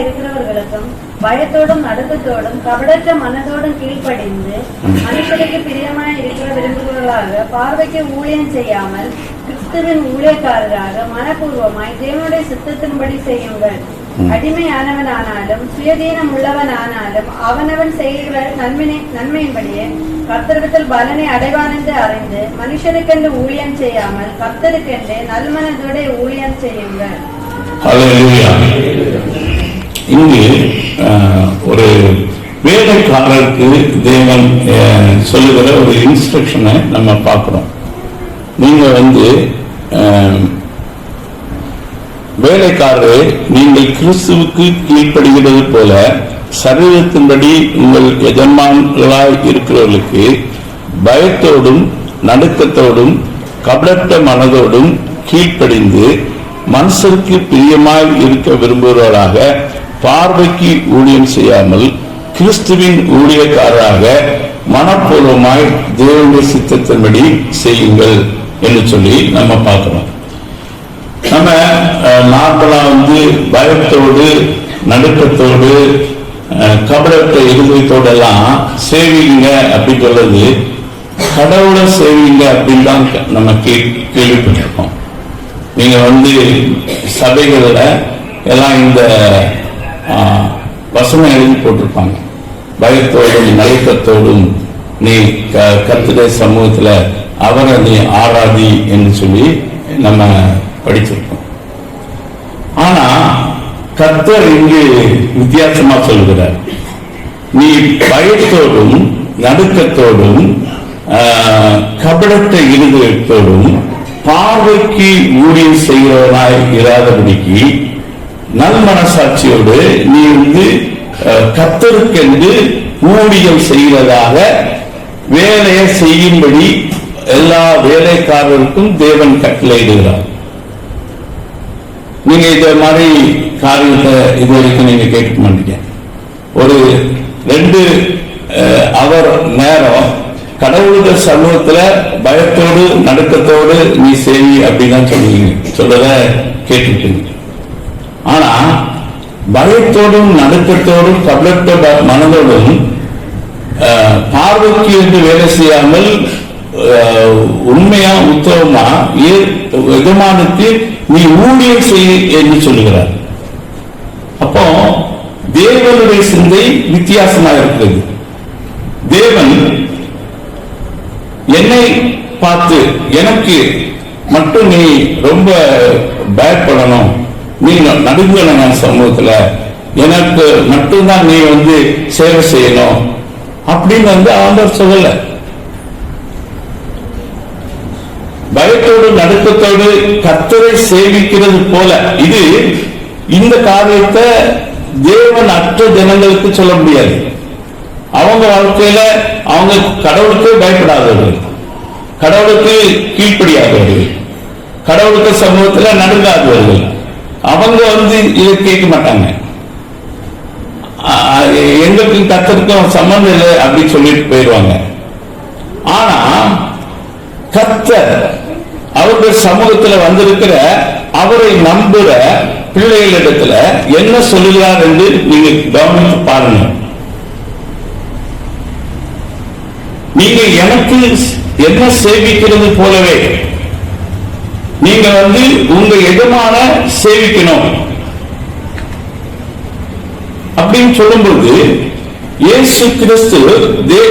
இருக்கிறவர்களுக்கும் பயத்தோடும் நடுக்கத்தோடும் கபடற்ற மனதோடும் கீழ்ப்படிந்து மனுஷருக்கு பிரியமாய் இருக்கிற விரும்புகிறவர்களாக பார்வைக்கு ஊழியம் செய்யாமல் கிறிஸ்துவின் ஊழியக்காரராக மனப்பூர்வமாய் தேவனுடைய சித்தத்தின்படி செய்யுங்கள். அடிமையானவனானாலும் சுயதீனம் உள்ளவனானாலும் அவனவன் செய்கிற நன்மையை நன்மையின்படியே கர்த்தரிடத்தில் பலனை அடைவான் என்று அறிந்து மனுஷருக்கென்று ஊழியம் செய்யாமல் கர்த்தருக்கென்று நல்மனதோட ஊழியம் செய்யுங்கள். இங்கு ஒரு வேதக்காரருக்கு தேவன் சொல்லுகிற ஒரு இன்ஸ்ட்ரக்ஷனை நம்ம பார்க்குறோம். நீங்க வந்து வேலைக்காரரே நீங்கள் கிறிஸ்துவுக்கு கீழ்ப்படுகிறது போல சரீரத்தின்படி உங்கள் எஜமான்களாய் இருக்கிறவர்களுக்கு பயத்தோடும் நடுக்கத்தோடும் கபடற்ற மனதோடும் கீழ்ப்படிந்து மனசிற்கு பிரியமாய் இருக்க விரும்புகிறவராக பார்வைக்கு ஊழியம் செய்யாமல் கிறிஸ்துவின் ஊழியக்காரராக மனப்பூர்வமாய் தேவனுடைய சித்தத்தின்படி செய்யுங்கள் என்று சொல்லி நம்ம பார்க்கிறோம். நம்ம நார்மலா வந்து பயத்தோடு நடுக்கத்தோடு கபடத்தை கபடற்ற இருதயத்தோடு எல்லாம் சேவிங்க அப்படின்னு சொல்றது கடவுளை சேவிங்க அப்படின்னு தான் நம்ம கே- கேள்விப்பட்டிருக்கோம். நீங்க வந்து சபைகளில் எல்லாம் இந்த வசனம் எழுதி போட்டிருப்பாங்க. பயத்தோடும் நடுக்கத்தோடும் நீ க- கர்த்தருடைய சமூகத்துல அவரை நீ ஆராதி என்று சொல்லி நம்ம படிச்சிருக்கோம். ஆனா கத்தர் இங்கு வித்தியாசமா சொல்கிறார் நீ பயத்தோடும் நடுக்கத்தோடும் ஆஹ், கபடத்த இருதயத்தோடும் பார்வைக்கு ஊழியம் செய்கிறவனாய் இராதபடிக்கு நல் மனசாட்சியோடு நீ வந்து கத்தருக்கென்று ஊழியம் செய்கிறதாக வேலையை செய்யும்படி எல்லா வேலைக்காரருக்கும் தேவன் கட்டளையிடுகிறார். நீங்க இந்த மாதிரி காரியத்தை இது வரைக்கும் நீங்க கேட்க மாட்டீங்க. ஒரு ரெண்டு அஹ், அவர் நேரம் கடவுளுடைய சமூகத்துல பயத்தோடு நடுக்கத்தோடு நீ செய்வி அப்படின்னு சொல்லுவீங்க. சொல்றத கேட்டுருக்கீங்க ஆனா பயத்தோடும் நடுக்கத்தோடும் கபலத்த ப- மனதோடும் அஹ், பார்வைக்கு என்று வேலை செய்யாமல் உண்மையா உத்தவமா ஏ- நீ ஊழியம் செய் என்று சொல்லுகிறார் அப்போ தேவனுடைய சிந்தை வித்தியாசமா இருக்கிறது. தேவன் என்னை பார்த்து எனக்கு மட்டும் நீ ரொம்ப பயப்படணும். நீ நடுங்கணும் என் சமூகத்துல எனக்கு மட்டும்தான் நீ வந்து சேவை செய்யணும் அப்படின்னு வந்து ஆண்டவர் சொல்லல. பயத்தோடு நடுக்கத்தோடு கத்தரை சேவிக்கிறது போல. இது இந்த காரியத்தை தேவன் அற்ற ஜனங்களுக்கு சொல்ல முடியாது. அவங்க வாழ்க்கையில அவங்க கடவுளுக்கு பயப்படாதவர்கள் கடவுளுக்கு கீழ்ப்படியாதவர்கள் கடவுளுக்கு சமூகத்துல நடுங்காதவர்கள். அவங்க வந்து இதை கேட்க மாட்டாங்க. ஆ- எங்களுக்கும் கத்தருக்கும் சம்பந்தம் இல்லை அப்படின்னு சொல்லிட்டு போயிடுவாங்க. ஆனா கத்தர் அவருடைய சமூகத்துல வந்திருக்கிற அவரை நம்புற பிள்ளைகளிடத்துல என்ன சொல்லுகிறார் என்று நீங்க கவனித்து பாருங்க. நீங்க எனக்கு என்ன சேமிக்கிறது போலவே நீங்க வந்து உங்க எஜமான சேவிக்கணும். அப்படின்னு சொல்லும்போது இயேசு கிறிஸ்து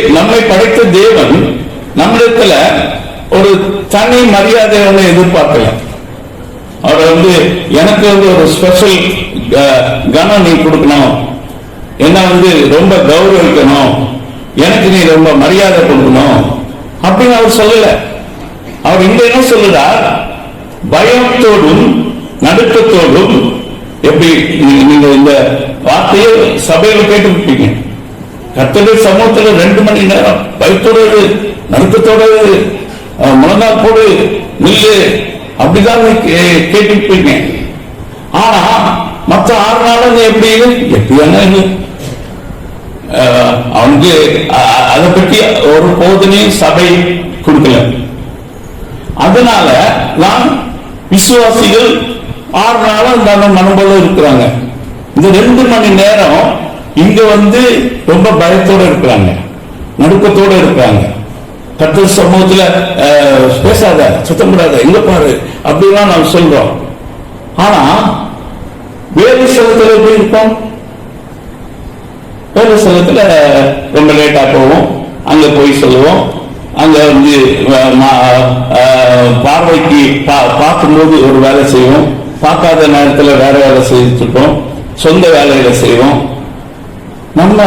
நம்மை படைத்த தேவன் நம்மிடத்துல ஒரு தனி மரியாதை ஒன்று எதிர்பார்க்கல. அவர் வந்து எனக்கு வந்து ஒரு ஸ்பெஷல் கனம் நீ கொடுக்கணும். என்ன வந்து ரொம்ப கௌரவிக்கணும். எனக்கு நீ ரொம்ப மரியாதை கொடுக்கணும். அப்படின்னு அவர் சொல்லல. அவர் இங்க என்ன சொல்லுறார்? பயத்தோடும் நடுக்கத்தோடும் எப்படி நீ- நீங்க இந்த வார்த்தையை சபையில கேட்டுருப்பீங்க கர்த்தருடைய சமூகத்துல ரெண்டு மணி நேரம் பயத்தோட இரு, நடுக்கத்தோட இரு, நில்லு அப்படிதான் கேட்டுருப்பீங்க ஆனா மத்த ஆறு நாளும் எப்படி எப்படியான அவனுக்கு அதை பற்றி ஒரு போதனையும் சபை கொடுக்கல. அதனால நான் விசுவாசிகள் ஆறு நாளும் அந்த மனம்போல இருக்கிறாங்க. இந்த ரெண்டு மணி நேரம் இங்க வந்து ரொம்ப பயத்தோட இருக்கிறாங்க. நடுக்கத்தோட இருக்கிறாங்க. கத்தர் சமூகத்துல பேசாத சுத்தம் கூடாத எங்க பாரு அப்படிலாம் நாம் சொல்றோம். ஆனா வேறு ஸ்தலத்துல எப்படி இருப்போம்? வேறு ஸ்தலத்துல ரொம்ப லேட்டா போவோம். அங்க போய் சொல்லுவோம். அங்க வந்து மா- பார்வைக்கு பா- பார்க்கும்போது ஒரு வேலை செய்வோம். பார்க்காத நேரத்தில் வேற வேலை செய்துட்டு சொந்த வேலைகளை செய்வோம். நம்ம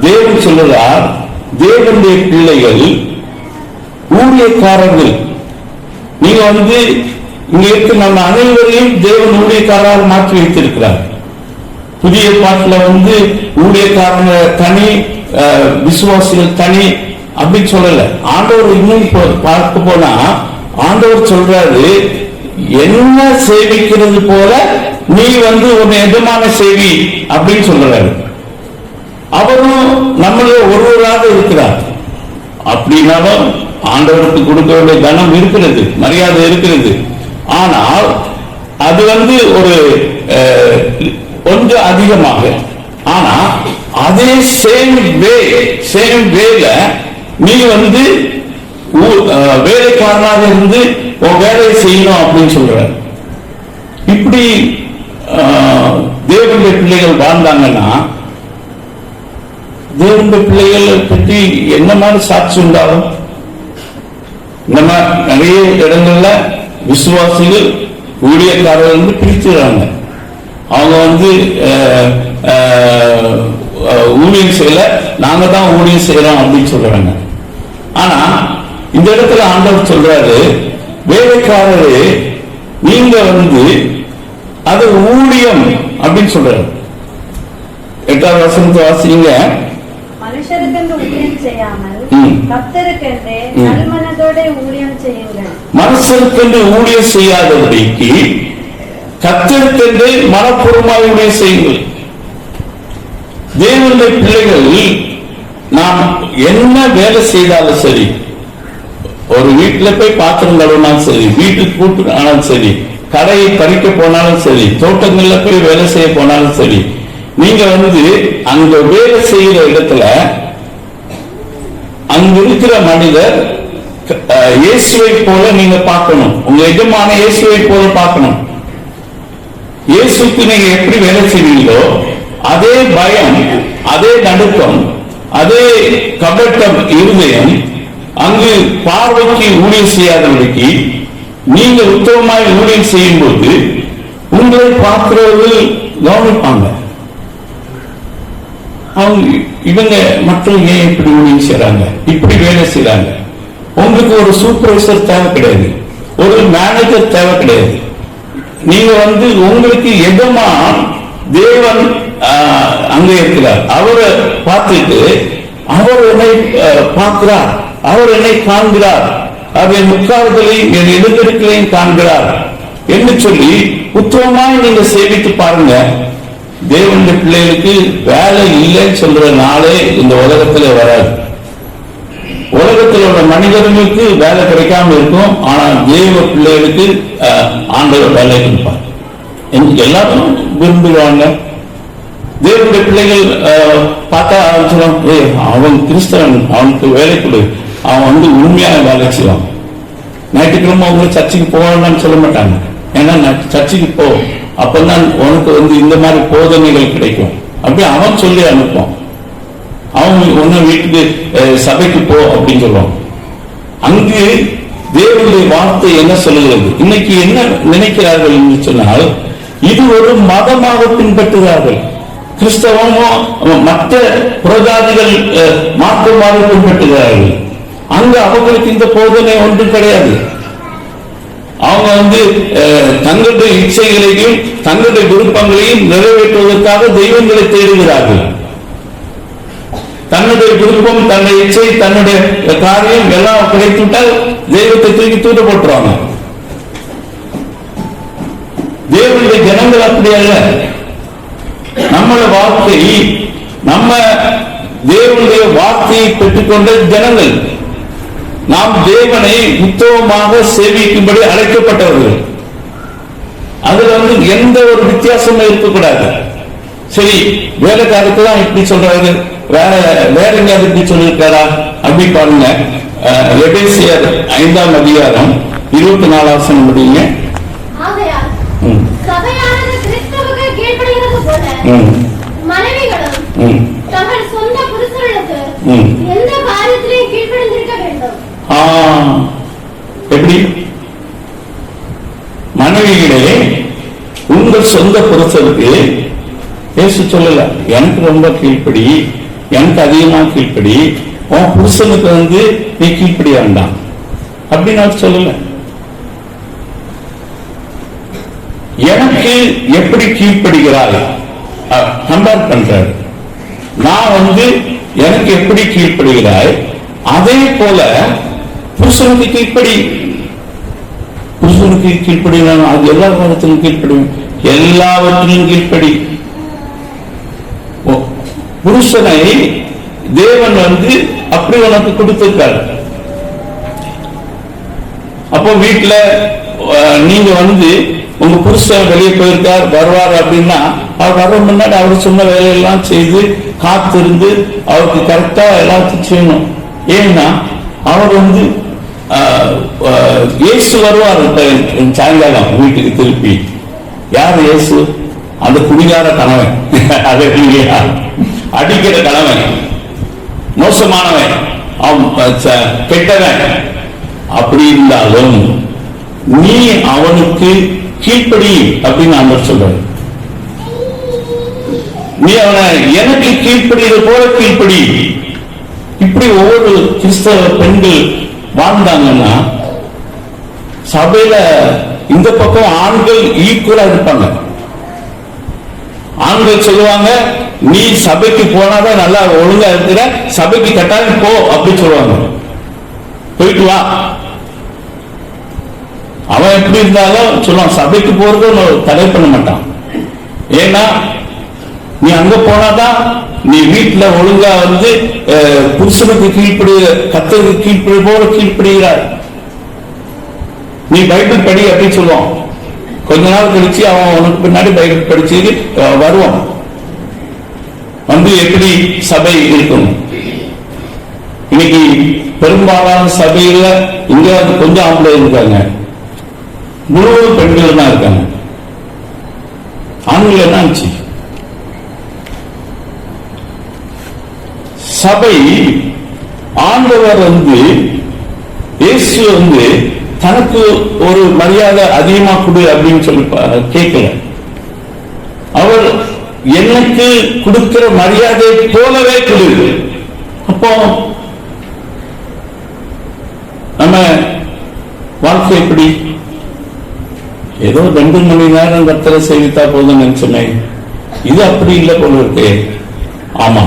தேவன் சொல்லுறார் தேவனுடைய பிள்ளைகள் ஊழியக்காரர்கள். நீங்க வந்து இங்க இருக்க நம்ம அனைவரையும் தேவன் ஊழியக்காரராக மாற்றி வைத்திருக்கிறார். புதிய பாட்டில் வந்து ஊழியக்காரங்க தனி விசுவாசிகள் தனி அப்படின்னு சொல்லல. ஆண்டவர் இன்னும் பார்க்க போனா ஆண்டவர் சொல்றாரு என்ன சேவிக்கிறது போல நீ வந்து உன் எஜமான சேவி அப்படின்னு சொல்றாரு. அவரும் நம்மளே ஒருவராக இருக்கிறார். அப்படின்னாலும் ஆண்டவருக்கு கொடுக்க வேண்டிய தனம் இருக்கிறது மரியாதை இருக்கிறது. ஆனால் அது வந்து ஒரு அஹ், கொஞ்சம் அதிகமாக. ஆனா அதே சேம் வே சேம் வேல நீ வந்து வேலைக்காரனாக இருந்து உன் வேலையை செய்யணும் அப்படின்னு சொல்ற இப்படி தேவனுடைய பிள்ளைகள் வாழ்ந்தாங்கன்னா தேவனுடைய பிள்ளைகளை பற்றி என்ன மாதிரி சாட்சி உண்டாகும்? நம்ம நிறைய இடங்கள்ல விசுவாசிகள் ஊழியக்காரர்கள் வந்து பிரிச்சுறாங்க அவங்க வந்து ஊழியம் செய்யல நாங்க தான் ஊழியம் செய்யறோம் அப்படின்னு சொல்றாங்க. ஆனா இந்த இடத்துல ஆண்டவர் சொல்றாரு வேலைக்காரரு நீங்க வந்து அது ஊழியம் அப்படின்னு சொல்றாரு. எட்டாவது வசனத்தை வாசிங்க. மனுஷருக்கென்று ஊழியம் செய்யாதபடிக்கு கத்தருக்கென்று மனப்பூர்வமாய் ஊழியம் செய்யுங்கள். தேவனுடைய பிள்ளைகள் நாம் என்ன வேலை செய்தாலும் சரி ஒரு வீட்டுல போய் பாத்திரம் கழுவினாலும் சரி வீட்டுக்கு கூட்டு ஆனாலும் சரி கடையை பறிக்க போனாலும் சரி தோட்டங்கள்ல போய் வேலை செய்ய போனாலும் சரி நீங்க வந்து அங்க வேலை செய்யற இடத்துல அங்க இருக்கிற மனிதர் அஹ், இயேசுவை போல நீங்க பார்க்கணும். உங்க எஜமான இயேசுவை போல பார்க்கணும். இயேசுக்கு நீங்க எப்படி வேலை செய்வீங்களோ அதே பயம் அதே நடுக்கம் அதே கபட்டம் இருதயம் அங்கு பார்வைக்கு ஊழியம் செய்யாதபடிக்கு நீங்க உத்தமமாய் ஊழியம் செய்யும் போது உங்களை பார்க்கிறவர்கள் கவனிப்பாங்க. அவங்க இவங்க மற்றும் ஏன் இப்படி ஊழியம் செய்யறாங்க இப்படி வேலை செய்யறாங்க உங்களுக்கு ஒரு சூப்பர்வைசர் தேவை கிடையாது. ஒரு மேனேஜர் தேவை கிடையாது. நீங்க வந்து உங்களுக்கு எதமா தேவன் அங்க இருக்கிறார் அவரை பார்த்துட்டு அவர் என்னை ஆஹ், பார்க்கிறார். அவர் என்னை காண்கிறார். அவர் என் முக்காலத்திலையும் என் எழுந்திருக்கலையும் காண்கிறார். என்று சொல்லி உத்தமமாய் நீங்க சேவித்து பாருங்க. தேவனுடைய பிள்ளைகளுக்கு வேலை இல்லைன்னு சொல்ற நாளே இந்த உலகத்துல வராது. உலகத்தில் உள்ள மனிதர்களுக்கு வேலை கிடைக்காம இருக்கும். ஆனா தேவ பிள்ளைகளுக்கு ஆண்டவர் வேலை கொடுப்பார். எனக்கு எல்லாரும் விரும்புவாங்க தேவனுடைய பிள்ளைகள் அஹ், பார்த்தா சொல்லுவாங்க ஏய் அவன் கிறிஸ்தவன் அவனுக்கு வேலை கொடு. அவன் வந்து உண்மையான வேலை செய்வான். ஞாயிற்றுக்கிழமை அவங்க சர்ச்சுக்கு போகணும்னு சொல்ல மாட்டாங்க. ஏன்னா நான் சர்ச்சுக்கு போ. அப்பதான் உனக்கு வந்து இந்த மாதிரி போதனைகள் கிடைக்கும். அப்படி அவன் சொல்லி அனுப்புவான். அவன் ஒன்னு வீட்டுக்கு சபைக்கு போ அப்படின்னு சொல்லுவான். அங்கு தேவனுடைய வார்த்தை என்ன சொல்லுகிறது? இன்னைக்கு என்ன நினைக்கிறார்கள் என்று சொன்னால் இது ஒரு மதமாக பின்பற்றுகிறார்கள். கிறிஸ்தவமோ மற்ற புரஜாதிகள் அஹ், பின்பற்றுகிறார்கள். அங்க அவங்களுக்கு இந்த போதனை ஒன்றும் கிடையாது. அவங்க வந்து அஹ், தங்களுடைய இச்சைகளையும் தங்களுடைய விருப்பங்களையும் நிறைவேற்றுவதற்காக தெய்வங்களை தேடுகிறார்கள். தன்னுடைய விருப்பம் தன்னுடைய இச்சை தன்னுடைய காரியம் எல்லாம் கிடைத்துவிட்டால் தெய்வத்தை தூக்கி தூண்ட போட்டுருவாங்க. தேவனுடைய ஜனங்கள் அப்படி அல்ல. நம்மள வார்த்தை நம்ம தேவனுடைய வார்த்தையை பெற்றுக்கொண்ட ஜனங்கள் நாம் தேவனை உத்தவமாக சேவிக்கும்படி அழைக்கப்பட்டவர்கள். அதுல வந்து எந்த ஒரு வித்தியாசமும் இருக்கக்கூடாது. சரி வேலைக்காரருக்கு தான் இப்படி சொல்றாரு வேற வேற எங்கேயாவது இப்படி சொல்லியிருக்காரா? அப்படி பாருங்க. அஹ், ஐந்தாம் அதிகாரம் இருபத்தி நாலாம் முடியுங்க மனைவிகளும் தங்கள் சொந்த புருஷர்களுக்கு ம். எந்த காரியத்திலையும் கீழ்ப்படிந்திருக்க வேண்டும். ஆ, எப்படி? மனைவிகளே உங்கள் சொந்த புருஷருக்கு பேச சொல்லல எனக்கு ரொம்ப கீழ்ப்படி எனக்கு அதிகமா கீழ்ப்படி உன் புருஷனுக்கு வந்து நீ கீழ்ப்படி வேண்டாம் அப்படின்னு சொல்லல. எனக்கு எப்படி கீழ்ப்படுகிறாய்? கம்பேர் பண்றாரு. நான் வந்து எனக்கு எப்படி கீழ்ப்படுகிறாய் அதே போல புருஷனுக்கு கீழ்ப்படி புருஷனுக்கு கீழ்ப்படி நான் அது எல்லா காலத்திலும் கீழ்ப்படியும் எல்லாவற்றிலும் கீழ்ப்படி. ஓ, புருஷனை தேவன் வந்து அப்படி உனக்கு கொடுத்திருக்காரு. அப்போ வீட்டுல நீங்க வந்து உங்க புருஷன் வெளியே போயிருக்கார் வருவார் அப்படின்னா அவர் வர முன்னாடி அவர் சொன்ன வேலையெல்லாம் செய்து காத்திருந்து அவருக்கு கரெக்டா எல்லாத்தையும் செய்யணும். ஏன்னா அவர் வந்து இயேசு வருவார் சாயங்காலம் வீட்டுக்கு திருப்பி. யார் இயேசு? அந்த குடிகார கணவன். அது இல்லையா? அடிக்கிற கணவன். மோசமானவன். அவன் கெட்டவன். அப்படி இருந்தாலும் நீ அவனுக்கு கீழ்ப்படி அப்படின்னு அவர் சொல்றாரு நீ அவனை எனக்கு கீழ்ப்படியது போல கீழ்ப்படி. இப்படி ஒவ்வொரு கிறிஸ்தவ பெண்கள் வாழ்ந்தாங்கன்னா சபையில இந்த பக்கம் ஆண்கள் ஈக்குவலா இருப்பாங்க. ஆண்கள் சொல்லுவாங்க நீ சபைக்கு போனாதான் நல்லா ஒழுங்கா இருக்கிற சபைக்கு கட்டாயம் போ அப்படின்னு சொல்லுவாங்க. போயிட்டு வா. அவன் எப்படி இருந்தாலும் சொல்லுவான் சபைக்கு போறது தடை பண்ண மாட்டான். ஏன்னா நீ அங்க போனாதான் நீ வீட்டுல ஒழுங்கா வந்து புருஷனுக்கு கீழ்ப்படி கத்தருக்கு கீழ்ப்படி போல கீழ்ப்படுகிறார் நீ பைபிள் படி அப்படின்னு சொல்லுவான். கொஞ்ச நாள் கழிச்சு அவன் உனக்கு பின்னாடி பைபிள் படிச்சு வருவான். வந்து எப்படி சபை இருக்கும்? இன்னைக்கு பெரும்பாலான சபையில இங்க வந்து கொஞ்சம் ஆம்பளை இருக்காங்க. முழுவதும் பெண்கள் தான் இருக்காங்க. ஆண்கள் என்ன ஆச்சு? சபை ஆண்டவர் வந்து இயேசு வந்து தனக்கு ஒரு மரியாதை அதிகமா கொடு அப்படின்னு சொல்லி கேட்கல. அவர் எனக்கு கொடுக்கிற மரியாதை போலவே கொடு. அப்போ நம்ம வாழ்க்கை எப்படி? ஏதோ ரெண்டு மணி நேரம் கத்தரை சேவித்தா போதும் நினைச்சோமே இது அப்படி இல்லை போல இருக்கு. ஆமா.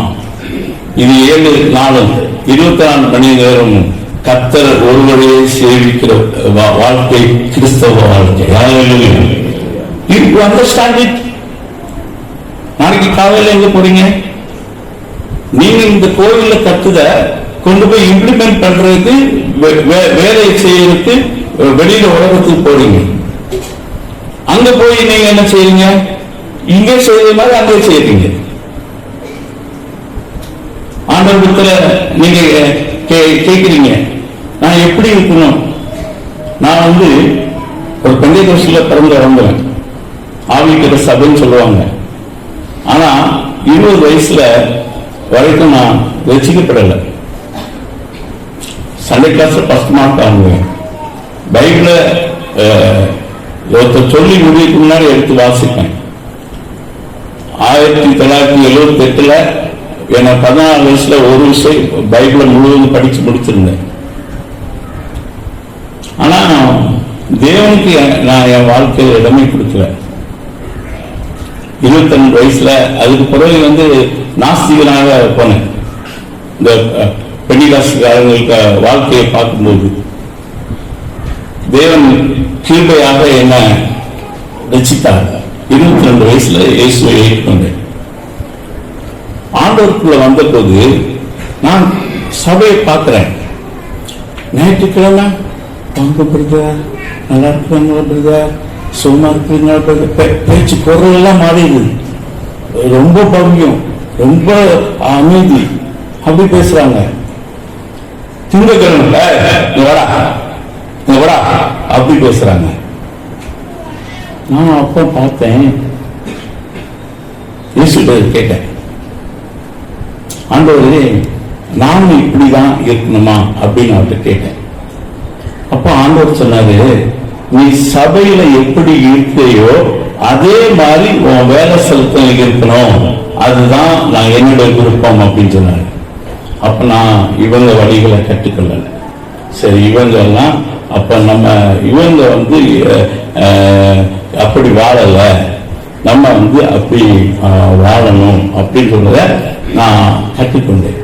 இது ஏழு நாளும் இருபத்தி நாலு மணி நேரம் கத்தர் ஒருவரையே சேவிக்கிற வா- வாழ்க்கை கிறிஸ்தவ வாழ்க்கை. அண்டர்ஸ்டாண்ட் இட் நாளைக்கு காலையில் எங்க போறீங்க? நீங்க இந்த கோயில்ல கத்துத கொண்டு போய் இம்ப்ளிமெண்ட் பண்றதுக்கு வே- வே- வேலையை செய்யறதுக்கு வெளியில உலகத்துக்கு போறீங்க. அங்க போய் நீங்க என்ன செய்யுங்க இங்க செய்யற மாதிரி அங்கே செய்யறீங்க ஆண்டவரத்துல நீங்க கே- கேக்குறீங்க நான் எப்படி இருக்கணும்? நான் வந்து ஒரு பெந்தை கோஷில பிறந்து இறந்தவன் ஆவிக்கிற சபைன்னு சொல்லுவாங்க. ஆனா இருபது வயசுல வரைக்கும் நான் ரசிக்கப்படலை சண்டே கிளாஸ் ஃபர்ஸ்ட் மார்க் வாங்குவேன். பைபிள ஒருத்தர் சொல்லி முடிவுக்கு முன்னாடி எடுத்து வாசிப்பேன். ஆயிரத்தி தொள்ளாயிரத்தி எழுபத்தி எட்டுல என்ன பதினாலு வயசுல ஒரு விஷயம் பைபிளை முழுவதும் படிச்சு முடிச்சிருந்தேன். ஆனா தேவனுக்கு நான் என் வாழ்க்கையில இடமே கொடுக்கல. இருபத்தி ரெண்டு வயசுல அதுக்கு பிறகு வந்து நாஸ்திகனாக போனேன். இந்த பெண்ணிகாசுக்காரங்களுக்கு வாழ்க்கையை பார்க்கும்போது. தேவன் கிருபையாக என்ன ரசித்தார் இருபத்தி ரெண்டு வயசுல இயேசுவை ஏற்றுக்கொண்டேன் ஆண்டவருக்குள்ள வந்தபோது நான் சபையை பார்க்கிறேன். ஞாயிற்றுக்கிழமை வாங்க பிரதர் நல்லா இருக்கிறாங்களா பிரதர்? சும்மா இருக்கிறீங்களா பிரதர்? பேச்சு குரல் எல்லாம் மாறிடுது. ரொம்ப பவ்யம் ரொம்ப அமைதி. அப்படி பேசுறாங்க. திங்கக்கிழமைல வாடா அப்படி பேசுறாங்க. நான் அப்ப பார்த்தேன். கேட்டேன். ஆண்டவரே நானும் இப்படிதான் இருக்கணுமா அப்படின்னு அவர்கிட்ட கேட்டேன். அப்ப ஆண்டவர் சொன்னாரு நீ சபையில எப்படி இருக்கையோ அதே மாதிரி உன் வேலை ஸ்தலத்துல இருக்கணும். அதுதான் நான் என்னோட விருப்பம் அப்படின்னு சொன்னாரு. அப்ப நான் இவங்க வழிகளை கற்றுக்கொள்ளல. சரி இவங்க எல்லாம் அப்போ நம்ம இவங்க வந்து அப்படி வாழலை. நம்ம வந்து அப்படி வாழணும் அப்படின்னு சொல்றத நான் கற்றுக்கொண்டேன்.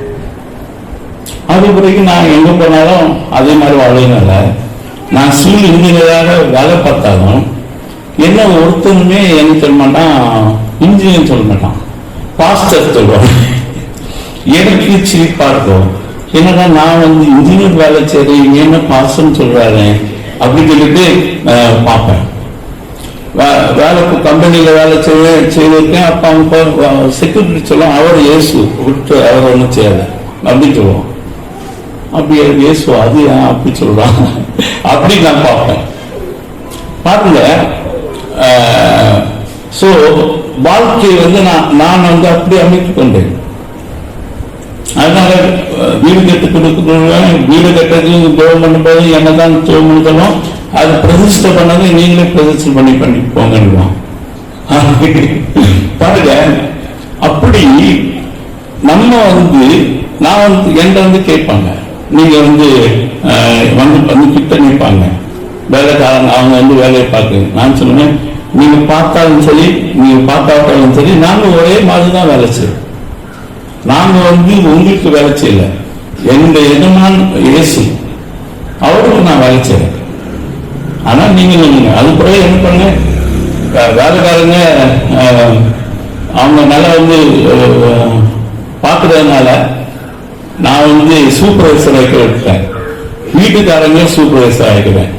அது பிறகு நான் எங்கே போனாலும் அதே மாதிரி வாழ்றதுனால நான் சிவில் இன்ஜினியராக வேலை பார்த்தாலும் என்ன ஒருத்தனுமே என்ன சொல்ல மாட்டான்? இன்ஜினியர் சொல்ல மாட்டான். பாஸ்டர் சொல்லுவான். எனக்கு சிரிப்பா இருக்கும். என்னடா நான் வந்து இன்ஜினியர் வேலை செய்றேன் என்ன பாசம் சொல்றாரு அப்படின்னு சொல்லிட்டு பார்ப்பேன். வே- வேலை கம்பெனியில வேலை செய்ய செய்திருக்கேன். அப்ப அவங்க செக்யூரிட்டி சொல்லுவோம் அவர் இயேசு. விட்டு அவர் ஒன்றும் செய்யல. அப்படின்னு சொல்லுவோம் அப்படி இயேசு அது ஏன் அப்படி சொல்றான்? அப்படி நான் பார்ப்பேன். பாருங்க ஸோ வாழ்க்கையை வந்து நான் நான் வந்து அப்படி அமைத்துக் கொண்டேன் அதனால வீடு கட்டு கொடுக்கிறவங்க வீடு கட்டுறதுக்கு ஜோம் பண்ணும்போது என்னதான் ஜோம் பண்ணணும் அது பிரதிஷ்டை பண்ணதை நீங்களே பிரதிஷ்டை பண்ணி பண்ணி போங்கன்னுவான் பாருங்க அப்படி நம்ம வந்து நான் வந்து என்கிட்ட வந்து கேட்பாங்க. நீங்க வந்து வந்து வந்து கிட்ட நிற்பாங்க வேலைக்காரங்க அவங்க வந்து வேலையை பார்க்கு நான் சொல்லுவேன் நீங்க பார்த்தாலும் சரி நீங்க பார்த்தாட்டாலும் சரி நாங்கள் ஒரே மாதிரி தான் வேலை செய்வோம் நாங்க வந்து உங்களுக்கு வேலை செய்யல. எங்க எஜமான் இயேசு. அவருக்கு நான் வேலை செய்யறேன் ஆனா நீங்க நீங்க அது பிறகு என்ன பண்ணுங்க? வேலைக்காரங்க அவங்க நல்லா வந்து பார்க்கறதுனால நான் வந்து சூப்பர்வைசர் வைக்க விட்டேன் வீட்டுக்காரங்க சூப்பர்வைசர் ஆகிக்கிறேன்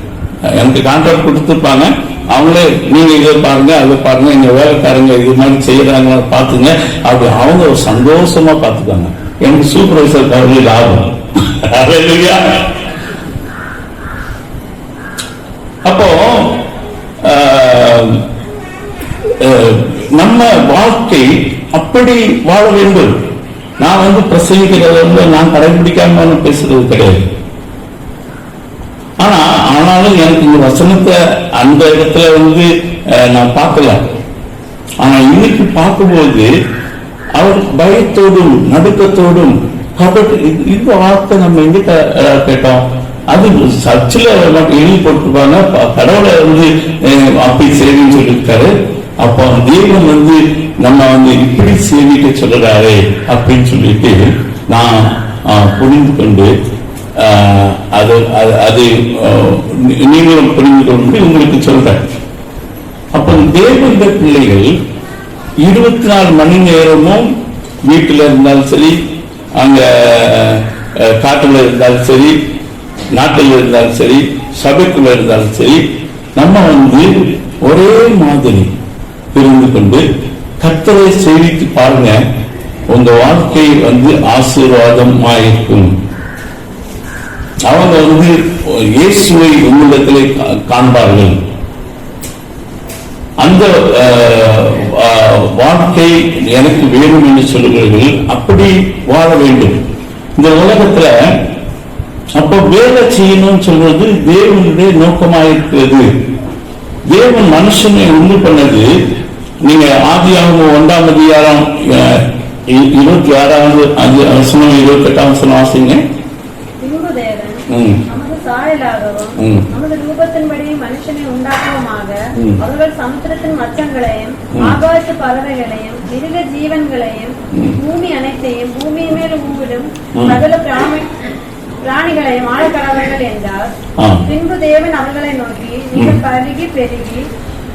எனக்கு கான்ட்ராக்ட் கொடுத்துருப்பாங்க. அவங்களே நீங்க இதை பாருங்க அதை பாருங்க எங்க வேலைக்காரங்க இது மாதிரி செய்யறாங்க பாத்துங்க அப்படி அவங்க ஒரு சந்தோஷமா பாத்துக்காங்க எனக்கு சூப்பர்வைசர் கவலை லாபம் அப்போ ஆஹ், நம்ம வாழ்க்கை அப்படி வாழ வேண்டும். நான் வந்து பிரசவிக்கிறது வந்து நான் கடைபிடிக்காம ஒண்ணும் பேசுறது கிடையாது. ஆனா ஆனாலும் எனக்கு இந்த வசனத்தை அந்த இடத்துல வந்து அஹ், நான் பார்க்கல. ஆனா இன்னைக்கு பார்க்கும்போது அவர் பயத்தோடும் நடுக்கத்தோடும் கபட் இது- இந்த வார்த்தை நம்ம எங்கிட்ட கேட்டோம். அது சர்ச்சில் எழுதி போட்டிருப்பாங்க. கடவுளை வந்து அப்படி சேவின்னு சொல்லியிருக்காரு. அப்போ தெய்வம் வந்து நம்ம வந்து இப்படி சேவிக்க சொல்றாரு அப்படின்னு சொல்லிட்டு நான் அஹ், புரிந்து கொண்டு அது அது அது நீங்களும் புரிந்து கொண்டு உங்களுக்கு சொல்றேன். அப்ப தேவந்த பிள்ளைகள் இருபத்தி நாலு மணி நேரமும் வீட்டில் இருந்தாலும் சரி அங்க காட்டில் இருந்தாலும் சரி நாட்டில் இருந்தாலும் சரி சபைக்குள்ள இருந்தாலும் சரி நம்ம வந்து ஒரே மாதிரி இருந்து கொண்டு கத்தரை செய்தித்து பாருங்க. உங்க வாழ்க்கை வந்து ஆசீர்வாதமாயிருக்கும். அவங்க வந்து இயேசுவை உங்களிடத்திலே கா- காண்பார்கள். அந்த அஹ், அஹ், வாழ்க்கை எனக்கு வேணும் என்று சொல்லுகிறீர்கள் அப்படி வாழ வேண்டும். இந்த உலகத்துல அப்ப வேலை செய்யணும்னு சொல்றது தேவனுடைய நோக்கமாயிருக்கிறது தேவன் மனுஷனை உண்டு பண்ணது நீங்க ஆதியாகமம் ஒன்றாம் அதிகாரம் அஹ், இருபத்தி ஆறாவது அஞ்சு அவசரம் இருபத்தி எட்டாம் வசனம் வாசிங்க. நமது ரூபத்தின்படி மனுஷனை உண்டாக்குவோமாக ம். அவர்கள் சமுத்திரத்தின் மச்சங்களையும் ம். ஆகாயத்து பறவைகளையும் மிருக ஜீவன்களையும். பூமி அனைத்தையும் பூமி மேல் ஊவிடும் ம். சகல பிராமி பிராணிகளையும் ஆழக்கடவர்கள் என்றார் ஆ. பின்பு தேவன் அவர்களை நோக்கி நீங்கள் பருகி பெருகி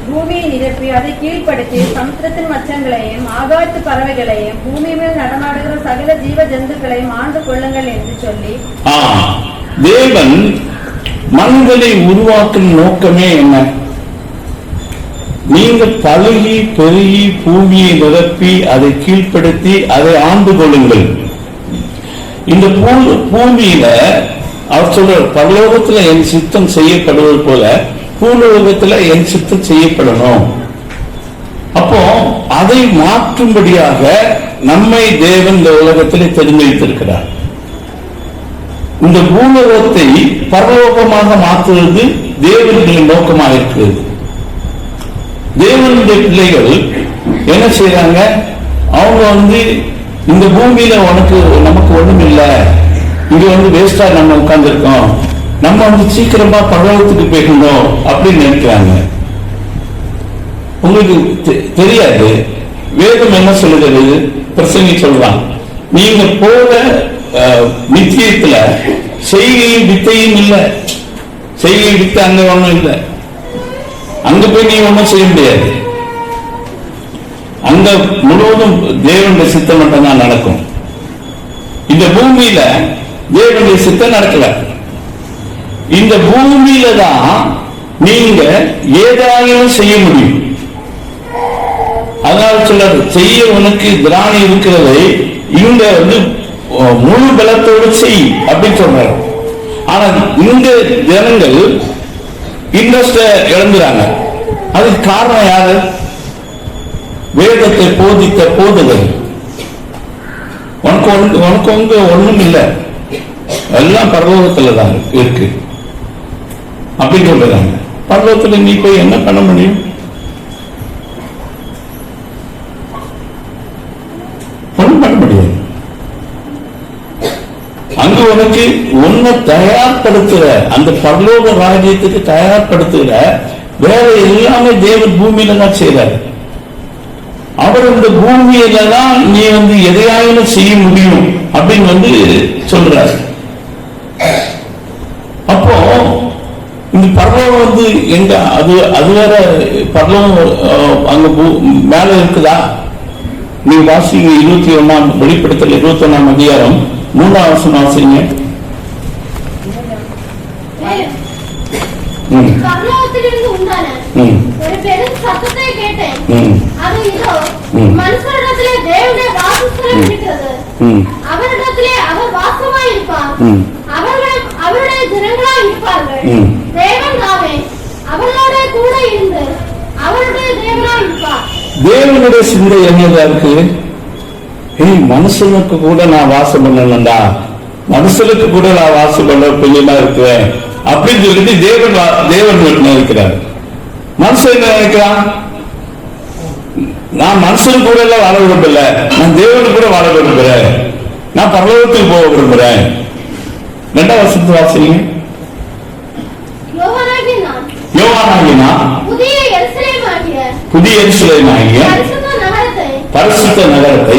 பூமியை நிரப்பி அதை கீழ்ப்படுத்தி சமுத்திரத்தின் மச்சங்களையும் ஆகாயத்து பறவைகளையும் பூமி மேல் நடமாடுகிற சகல ஜீவ ஜந்துக்களையும் ஆண்டு கொள்ளுங்கள் என்று சொல்லி தேவன் மனிதனை உருவாக்கும் நோக்கமே என்ன? நீங்க பழுகி பெருகி பூமியை நிரப்பி அதை கீழ்ப்படுத்தி அதை ஆண்டு கொள்ளுங்கள். இந்த பூமியில அவர் சொல்ற பரலோகத்துல என் சித்தம் செய்யப்படுவது போல பூலோகத்துல என் சித்தம் செய்யப்படணும். அப்போ அதை மாற்றும்படியாக நம்மை தேவன் இந்த உலகத்திலே தெரிந்தெடுத்திருக்கிறார் இந்த பூலோகத்தை பரலோகமாக மாற்றுவது தேவனுடைய நோக்கமாக இருக்கிறது. தேவனுடைய பிள்ளைகள் என்ன செய்யறாங்க அவங்க வந்து இந்த பூமியில உனக்கு நமக்கு ஒண்ணும் இல்லை இங்க வந்து வேஸ்டா நம்ம உட்கார்ந்துருக்கோம். நம்ம வந்து சீக்கிரமா பரலோகத்துக்கு போயிடணும் அப்படின்னு நினைக்கிறாங்க. உங்களுக்கு தெ- தெரியாது. வேதம் என்ன சொல்லுகிறது? பிரசங்கி சொல்றான். நீங்க போக அஹ், செய்கையும் வித்தையும் இல்ல. செய்கை வித்தை அங்க ஒண்ணும் இல்ல. அங்க போய் நீ ஒண்ணும் செய்ய முடியாது. அங்க முழுவதும் தேவனுடைய சித்தம் மட்டும்தான் நடக்கும். இந்த பூமியில தேவனுடைய சித்தம் நடக்கல. இந்த பூமியில தான் நீங்க ஏதாயும் செய்ய முடியும். அதனால் சிலர் செய்ய உனக்கு திராணி இருக்கிறதை இங்க வந்து முழு பலத்தோடு செய் அப்படின்னு சொல்றாரு. ஆனா இந்த ஜனங்கள் இன்ட்ரெஸ்ட இழந்துறாங்க. அதுக்கு காரணம் யாரு? வேதத்தை போதித்த போதுகள் உனக்கு ஒன்று- உனக்கு உங்க ஒண்ணும் இல்லை. எல்லாம் பரலோகத்துல தான் இருக்கு. அப்படின்னு சொல்றாங்க. பரலோகத்துல நீ போய் என்ன பண்ண முடியும் ஒண்ணும் பண்ண முடியாது அங்க உன்னை தயார்படுத்துகிற அந்த பரலோக ராஜ்யத்துக்கு தயார்படுத்துகிற வேலை எல்லாமே தேவன் பூமியில தான் செய்யறாரு அவர் இந்த பூமியில தான் நீ வந்து எதையாயிலும் செய்ய முடியும் அப்படின்னு வந்து சொல்றாரு. அப்போ இந்த பரலோகம் வந்து எங்க அது அது வேற பரலோகம் அங்க மேல இருக்குதா? நீ வாசிங்க இருபத்தி ஒன்னாம் வெளிப்படுத்தல் இருபத்தி ஒன்னாம் அதிகாரம் மூணாம் வருஷம் வாசிங்க. பரலோகத்திலிருந்து உண்டான ஒரு பெரும் சத்தத்தை கேட்டேன். ம், அது இதோ ம். மனுஷரிடத்திலே தேவனுடைய வாசஸ்தலம் இருக்கிறது. ம், அவரிடத்திலே அவர் வாசமாய் இருப்பார். ம். அவர்கள் அவருடைய ஜனங்களாய் இருப்பார்கள். ம். தேவன் தாமே அவர்களோட கூட இருந்து அவருடைய தேவனாய் இருப்பார். தேவனுடைய சிந்தை என்னதா இருக்கு மனுஷனுக்கு கூட நான் வாசம் பண்ணணும்டா மனுஷனுக்கு கூட நான் வாசம் பண்ண பிள்ளைமா இருக்கிறேன் அப்படின்னு சொல்லிட்டு தேவன் தேவன் நினைக்கிறார் மனுஷன் என்ன நினைக்கிறான்? நான் மனுஷன் கூட எல்லாம் வாழ விரும்பல. நான் தேவன் கூட வாழ விரும்புறேன். நான் பரலோகத்துக்கு போக விரும்புறேன். ரெண்டாம் வருஷத்து வாசிங்க. யோவானாகினா புதிய எருசலேம் ஆகிய பரிசுத்த நகரத்தை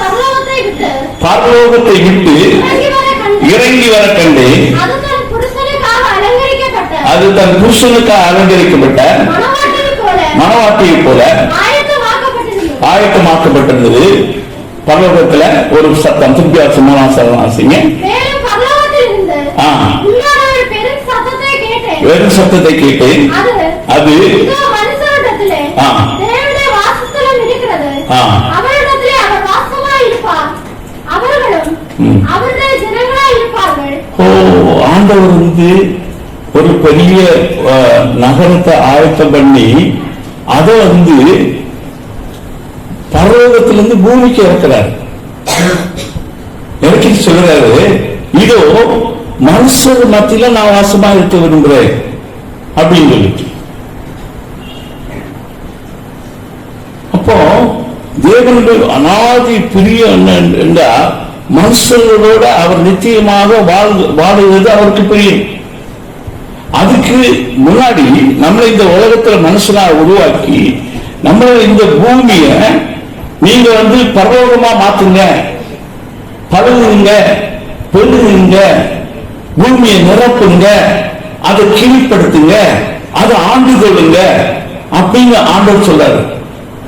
பரலோகத்தை விட்டு பரலோகத்தை விட்டு இறங்கி வர கண்டு இறங்கி வர கண்டேன் அது தன் புருஷனுக்காக அலங்கரிக்கப்பட்ட அது தன் புருஷனுக்காக அலங்கரிக்கப்பட்ட மணவாட்டியை போல. ஆயத்தமாக்கப்பட்டிருந்தது பரலோகத்துல ஒரு சத்தம் திருப்பி சத்தத்தை கேட்டேன். வெறும் சத்தத்தை கேட்டு அது ஓ ஆண்டவர் வந்து ஒரு பெரிய அஹ், நகரத்தை ஆயத்தம் பண்ணி அதை வந்து பர்வதத்திலிருந்து பூமிக்கு இறக்கிறார். இறக்கிட்டு சொல்றாரு இதோ மனுஷர் மத்தியில நான் வாசமா இருக்க விரும்புறேன் அப்படின்னு சொல்லிட்டு. அப்போ தேவனுடைய அனாதி பிரிய என்றா மனுஷர்களோட அவர் நிச்சயமாக வாழ் வாழுவது அவருக்கு பிரியம். அதுக்கு முன்னாடி நம்மளை இந்த உலகத்துல மனுஷனா உருவாக்கி நம்ம இந்த பூமிய நீங்க வந்து பரலோகமா மாத்துங்க பழகுங்க பெருகுங்க பூமியை நிரப்புங்க அதை கீழ்படுத்துங்க அதை ஆண்டு கொள்ளுங்க அப்படின்னு ஆண்டவர் சொல்றாரு